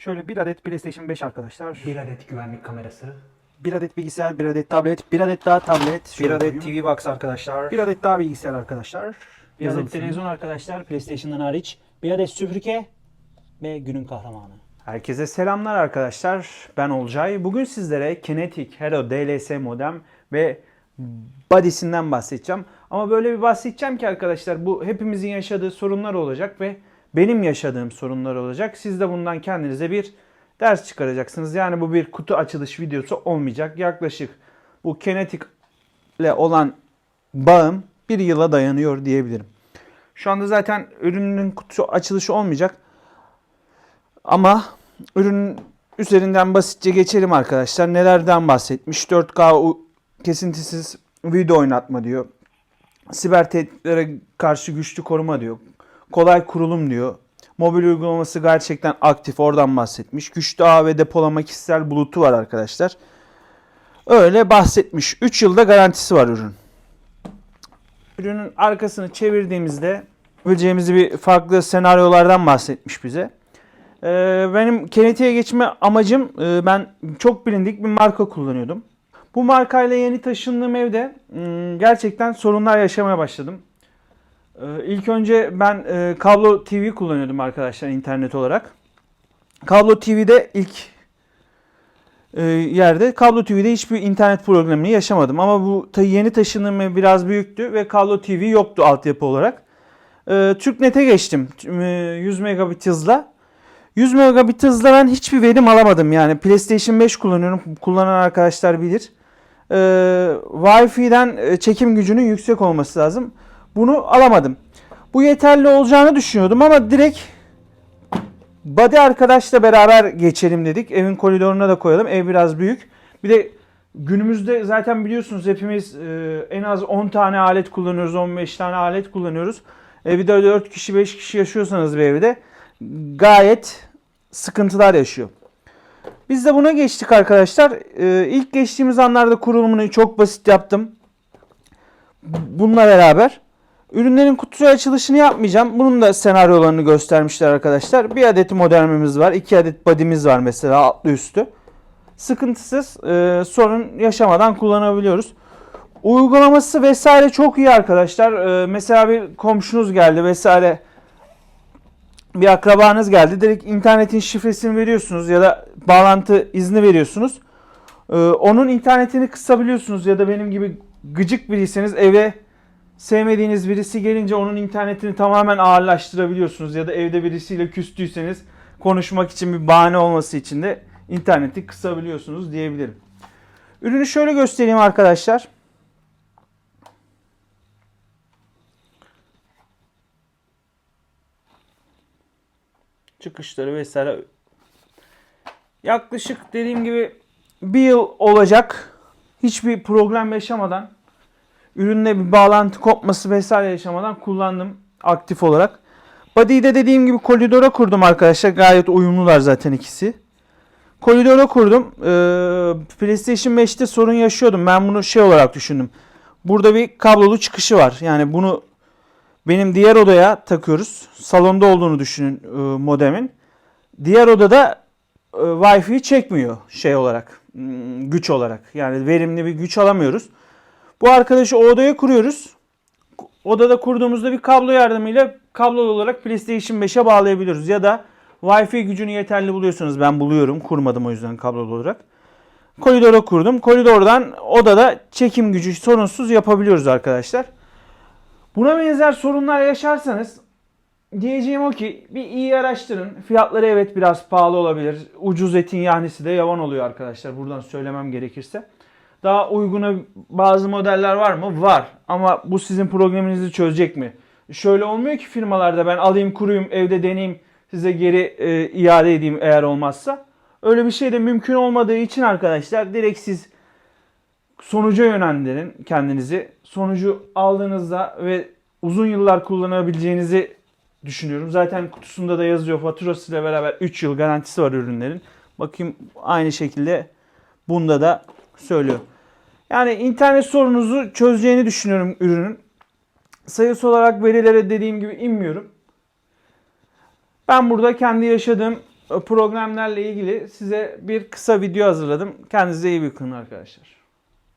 Şöyle bir adet PlayStation 5 arkadaşlar. Bir adet güvenlik kamerası. Bir adet bilgisayar, bir adet tablet, bir adet daha tablet, bir Şöyle adet koyayım. TV Box arkadaşlar. Bir adet daha bilgisayar arkadaşlar. Bir Yazılı adet televizyon arkadaşlar PlayStation'dan hariç. Bir adet süpürge ve günün kahramanı. Herkese selamlar arkadaşlar. Ben Olcay. Bugün sizlere Kinetic Hero DLS modem ve body'sinden bahsedeceğim. Ama böyle bir bahsedeceğim ki arkadaşlar bu hepimizin yaşadığı sorunlar olacak ve benim yaşadığım sorunlar olacak. Siz de bundan kendinize bir ders çıkaracaksınız. Yani bu bir kutu açılış videosu olmayacak. Yaklaşık bu Kinetic ile olan bağım bir yıla dayanıyor diyebilirim. Şu anda zaten ürünün kutu açılışı olmayacak. Ama ürünün üzerinden basitçe geçelim arkadaşlar. Nelerden bahsetmiş? 4K u- kesintisiz video oynatma diyor. Siber tehditlere karşı güçlü koruma diyor. Kolay kurulum diyor. Mobil uygulaması gerçekten aktif oradan bahsetmiş. Güçlü ağ ve depolama kişisel bulutu var arkadaşlar. Öyle bahsetmiş. 3 yılda garantisi var ürün. Ürünün arkasını çevirdiğimizde bileceğimiz bir farklı senaryolardan bahsetmiş bize. Ee, benim Kinetic'e geçme amacım e, ben çok bilindik bir marka kullanıyordum. Bu markayla yeni taşındığım evde m, gerçekten sorunlar yaşamaya başladım. Ee, İlk önce ben e, kablo TV kullanıyordum arkadaşlar internet olarak. Kablo TV'de ilk e, yerde kablo TV'de hiçbir internet problemini yaşamadım. Ama bu yeni taşındığım ev biraz büyüktü ve kablo TV yoktu altyapı olarak. Ee, TürkNet'e geçtim e, 100 megabit hızla. 100 megabit hızla ben hiçbir verim alamadım. Yani PlayStation 5 kullanıyorum. Kullanan arkadaşlar bilir. Ee, Wi-Fi'den e, çekim gücünün yüksek olması lazım. Bunu alamadım. Bu yeterli olacağını düşünüyordum ama direkt Body arkadaşla beraber geçelim dedik. Evin koridoruna da koyalım. Ev biraz büyük. Bir de günümüzde zaten biliyorsunuz hepimiz e, en az 10 tane alet kullanıyoruz. 15 tane alet kullanıyoruz. E, bir de 4 kişi 5 kişi yaşıyorsanız bir evde gayet sıkıntılar yaşıyor. Biz de buna geçtik arkadaşlar. Ee, ilk geçtiğimiz anlarda kurulumunu çok basit yaptım. Bununla beraber. Ürünlerin kutu açılışını yapmayacağım. Bunun da senaryolarını göstermişler arkadaşlar. Bir adet modelimiz var. iki adet body'miz var mesela altlı üstü. Sıkıntısız e, sorun yaşamadan kullanabiliyoruz. Uygulaması vesaire çok iyi arkadaşlar. E, mesela bir komşunuz geldi vesaire bir akrabanız geldi. Direkt internetin şifresini veriyorsunuz ya da bağlantı izni veriyorsunuz. Ee, onun internetini kısabiliyorsunuz ya da benim gibi gıcık biriyseniz eve sevmediğiniz birisi gelince onun internetini tamamen ağırlaştırabiliyorsunuz ya da evde birisiyle küstüyseniz konuşmak için bir bahane olması için de interneti kısabiliyorsunuz diyebilirim. Ürünü şöyle göstereyim arkadaşlar. çıkışları vesaire yaklaşık dediğim gibi bir yıl olacak hiçbir problem yaşamadan ürünle bir bağlantı kopması vesaire yaşamadan kullandım aktif olarak. Body'yi de dediğim gibi koridora kurdum arkadaşlar. Gayet uyumlular zaten ikisi. Koridora kurdum. Ee, PlayStation 5'te sorun yaşıyordum. Ben bunu şey olarak düşündüm. Burada bir kablolu çıkışı var. Yani bunu benim diğer odaya takıyoruz. Salonda olduğunu düşünün e, modemin. Diğer odada e, Wi-Fi çekmiyor şey olarak. hmm, Güç olarak. Yani verimli bir güç alamıyoruz. Bu arkadaşı o odaya kuruyoruz. Odada kurduğumuzda bir kablo yardımıyla kablolu olarak PlayStation 5'e bağlayabiliyoruz. Ya da Wi-Fi gücünü yeterli buluyorsanız ben buluyorum. Kurmadım o yüzden kablolu olarak. Koridora kurdum. Koridordan odada çekim gücü sorunsuz yapabiliyoruz arkadaşlar. Buna benzer sorunlar yaşarsanız diyeceğim o ki bir iyi araştırın. Fiyatları evet biraz pahalı olabilir. Ucuz etin yahnisi de yavan oluyor arkadaşlar. Buradan söylemem gerekirse. Daha uyguna bazı modeller var mı? Var. Ama bu sizin probleminizi çözecek mi? Şöyle olmuyor ki firmalarda ben alayım kuruyum evde deneyeyim size geri e, iade edeyim eğer olmazsa. Öyle bir şey de mümkün olmadığı için arkadaşlar direkt siz sonuca yönlendirin kendinizi. Sonucu aldığınızda ve uzun yıllar kullanabileceğinizi düşünüyorum. Zaten kutusunda da yazıyor faturasıyla beraber 3 yıl garantisi var ürünlerin. Bakayım aynı şekilde bunda da söylüyor. Yani internet sorununuzu çözeceğini düşünüyorum ürünün. Sayısı olarak verilere dediğim gibi inmiyorum. Ben burada kendi yaşadığım programlarla ilgili size bir kısa video hazırladım. Kendinize iyi bakın arkadaşlar.